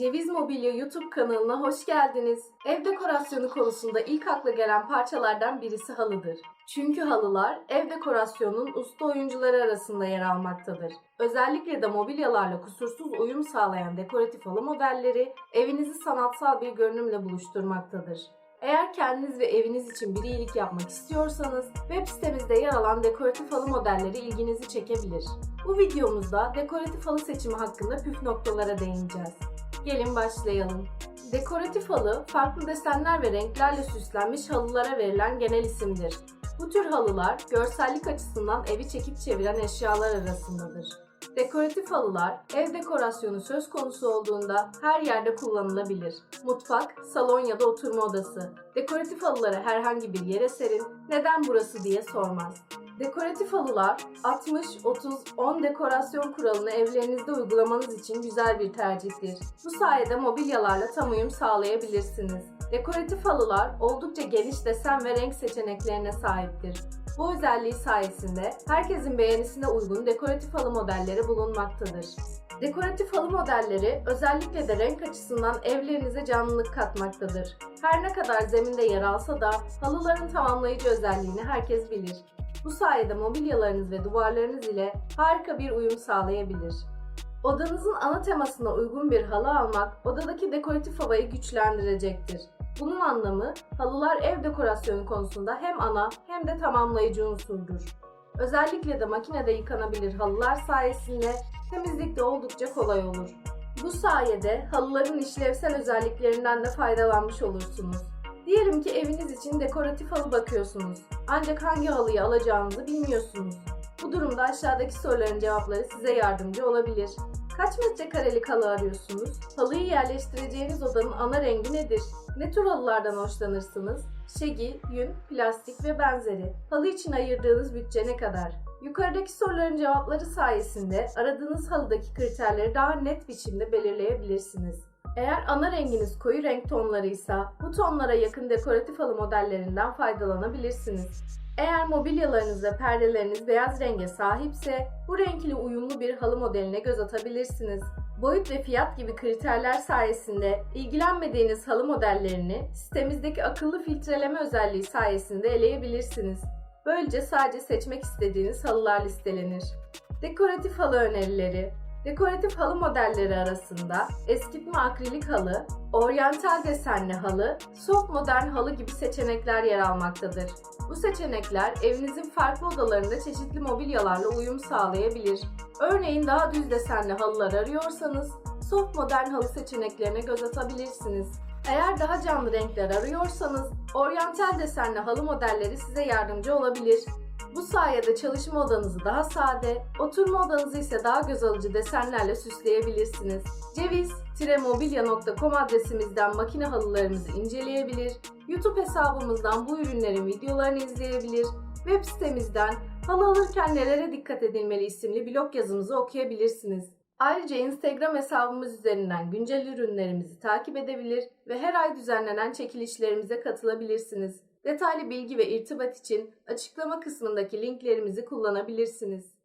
Ceviz Mobilya YouTube kanalına hoş geldiniz. Ev dekorasyonu konusunda ilk akla gelen parçalardan birisi halıdır. Çünkü halılar ev dekorasyonunun usta oyuncuları arasında yer almaktadır. Özellikle de mobilyalarla kusursuz uyum sağlayan dekoratif halı modelleri evinizi sanatsal bir görünümle buluşturmaktadır. Eğer kendiniz ve eviniz için bir iyilik yapmak istiyorsanız web sitemizde yer alan dekoratif halı modelleri ilginizi çekebilir. Bu videomuzda dekoratif halı seçimi hakkında püf noktalara değineceğiz. Gelin başlayalım. Dekoratif halı, farklı desenler ve renklerle süslenmiş halılara verilen genel isimdir. Bu tür halılar, görsellik açısından evi çekip çeviren eşyalar arasındadır. Dekoratif halılar, ev dekorasyonu söz konusu olduğunda her yerde kullanılabilir. Mutfak, salon ya da oturma odası. Dekoratif halıları herhangi bir yere serin, neden burası diye sormaz. Dekoratif halılar 60-30-10 dekorasyon kuralını evlerinizde uygulamanız için güzel bir tercihtir. Bu sayede mobilyalarla tam uyum sağlayabilirsiniz. Dekoratif halılar oldukça geniş desen ve renk seçeneklerine sahiptir. Bu özelliği sayesinde herkesin beğenisine uygun dekoratif halı modelleri bulunmaktadır. Dekoratif halı modelleri özellikle de renk açısından evlerinize canlılık katmaktadır. Her ne kadar zeminde yer alsa da halıların tamamlayıcı özelliğini herkes bilir. Bu sayede mobilyalarınız ve duvarlarınız ile harika bir uyum sağlayabilir. Odanızın ana temasına uygun bir halı almak odadaki dekoratif havayı güçlendirecektir. Bunun anlamı halılar ev dekorasyonu konusunda hem ana hem de tamamlayıcı unsurdur. Özellikle de makinede yıkanabilir halılar sayesinde temizlik de oldukça kolay olur. Bu sayede halıların işlevsel özelliklerinden de faydalanmış olursunuz. Diyelim ki eviniz için dekoratif halı bakıyorsunuz. Ancak hangi halıyı alacağınızı bilmiyorsunuz. Bu durumda aşağıdaki soruların cevapları size yardımcı olabilir. Kaç metrekarelik halı arıyorsunuz? Halıyı yerleştireceğiniz odanın ana rengi nedir? Ne tür halılardan hoşlanırsınız? Şegi, yün, plastik ve benzeri. Halı için ayırdığınız bütçe ne kadar? Yukarıdaki soruların cevapları sayesinde aradığınız halıdaki kriterleri daha net biçimde belirleyebilirsiniz. Eğer ana renginiz koyu renk tonlarıysa bu tonlara yakın dekoratif halı modellerinden faydalanabilirsiniz. Eğer mobilyalarınız ve perdeleriniz beyaz renge sahipse bu renk ile uyumlu bir halı modeline göz atabilirsiniz. Boyut ve fiyat gibi kriterler sayesinde ilgilenmediğiniz halı modellerini sitemizdeki akıllı filtreleme özelliği sayesinde eleyebilirsiniz. Böylece sadece seçmek istediğiniz halılar listelenir. Dekoratif halı önerileri Dekoratif halı modelleri arasında eskitme akrilik halı, oryantal desenli halı, soft modern halı gibi seçenekler yer almaktadır. Bu seçenekler evinizin farklı odalarında çeşitli mobilyalarla uyum sağlayabilir. Örneğin daha düz desenli halılar arıyorsanız soft modern halı seçeneklerine göz atabilirsiniz. Eğer daha canlı renkler arıyorsanız oryantal desenli halı modelleri size yardımcı olabilir. Bu sayede çalışma odanızı daha sade, oturma odanızı ise daha göz alıcı desenlerle süsleyebilirsiniz. ceviz-mobilya.com adresimizden makine halılarımızı inceleyebilir, YouTube hesabımızdan bu ürünlerin videolarını izleyebilir, web sitemizden halı alırken nelere dikkat edilmeli isimli blog yazımızı okuyabilirsiniz. Ayrıca Instagram hesabımız üzerinden güncel ürünlerimizi takip edebilir ve her ay düzenlenen çekilişlerimize katılabilirsiniz. Detaylı bilgi ve irtibat için açıklama kısmındaki linklerimizi kullanabilirsiniz.